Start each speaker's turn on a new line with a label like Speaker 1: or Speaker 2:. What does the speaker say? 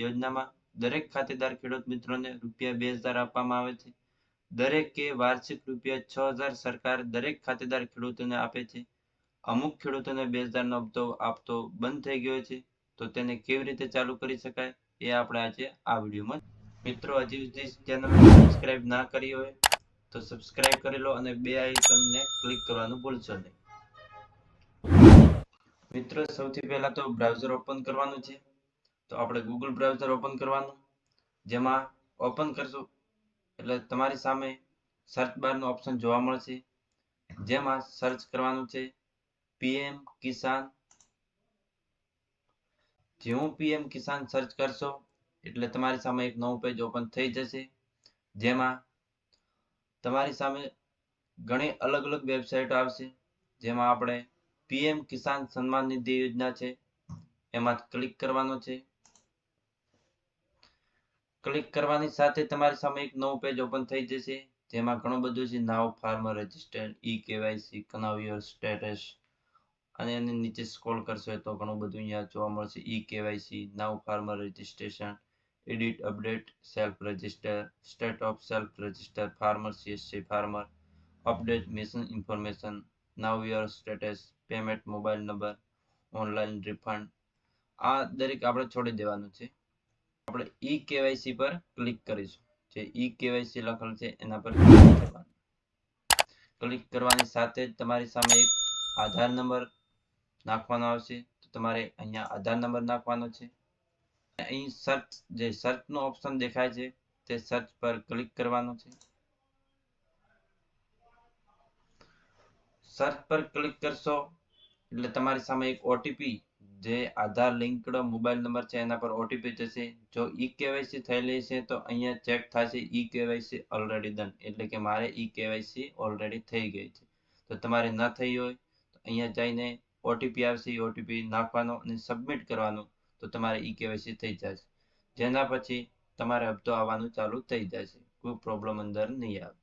Speaker 1: યોજનામાં દરેક ખાતેદાર ખેડૂત મિત્રોને રૂપિયા બે હજાર આપવામાં આવે છે. દરેકે વાર્ષિક રૂપિયા છ હજાર સરકાર દરેક ખાતેદાર ખેડૂતોને આપે છે. અમુક ખેડૂતોને બે હજારનો હપ્તો આપતો બંધ થઈ ગયો છે. તો તેને કેવી રીતે ચાલુ કરી શકાય એ આપણે આજે આ વિડીયોમાં મિત્રો હજી સુધી ચેનલ સબસ્ક્રાઇબ ના કરી હોય તો સબસ્ક્રાઇબ કરી લો અને બે આઇકનને ક્લિક કરવાનું ભૂલશો નહીં. મિત્રો સૌથી પહેલા તો બ્રાઉઝર ઓપન કરવાનું છે. તો આપણે ગૂગલ બ્રાઉઝર ઓપન કરવાનું. જેમાં ઓપન કરશું, એટલે તમારી સામે સર્ચ બારનો ઓપ્શન જોવા મળશે. જેમાં સર્ચ કરવાનું છે પીએમ કિસાન જેવું પીએમ કિસાન સર્ચ કરશો, એટલે તમારી સામે એક નવું પેજ ઓપન થઈ જશે. જેમાં તમારી સામે ઘણી અલગ અલગ વેબસાઇટ આવશે. જેમાં આપણે પીએમ કિસાન સન્માન નિધિ યોજના છે, એમાં ક્લિક કરવાનો છે. ક્લિક કરવાની સાથે તમારી સામે એક નવું પેજ ઓપન થઈ જશે. જેમાં ઘણું બધું છે. Know farmer registered E KYC કનાવ your status અને એને નીચે સ્ક્રોલ કરશો તો ઘણું બધું અહીંયા જોવા મળશે. E KYC know farmer registration edit update self register state of self register farmer CSC farmer update mission information know your status payment mobile number online refund આ દરેક આપણે છોડી દેવાનું છે. આપણે ઈ કેવાયસી પર ક્લિક કરીશું. જે ઈ કેવાયસી લખેલ છે, એના પર ક્લિક કરવાનું સાથે જ તમારી સામે એક આધાર નંબર નાખવાનો આવશે. તો તમારે અહીંયા આધાર નંબર નાખવાનો છે. અહીં સર્ચ જે સર્ચનો ઓપ્શન દેખાય છે, તે સર્ચ પર ક્લિક કરવાનો છે. સર્ચ પર ક્લિક કરશો એટલે તમારી સામે એક ઓટીપી જે આધાર લિંકડ મોબાઈલ નંબર છે એના પર ઓટીપી જશે. જો ઈ કેવાયસી થયેલી છે તો અહીંયા ચેક થશે ઈ કેવાયસી ઓલરેડી ડન એટલે કે મારે ઈ કેવાયસી ઓલરેડી થઈ ગઈ છે. તો તમારે ન થઈ હોય તો અહીંયા જઈને ઓટીપી આવશે. ઓટીપી નાખવાનો અને સબમિટ કરવાનો તો તમારે ઈ કેવાયસી થઈ જશે. જેના પછી તમારે હપ્તો આવવાનું ચાલુ થઈ જશે. કોઈ પ્રોબ્લેમ અંદર નહીં આવે.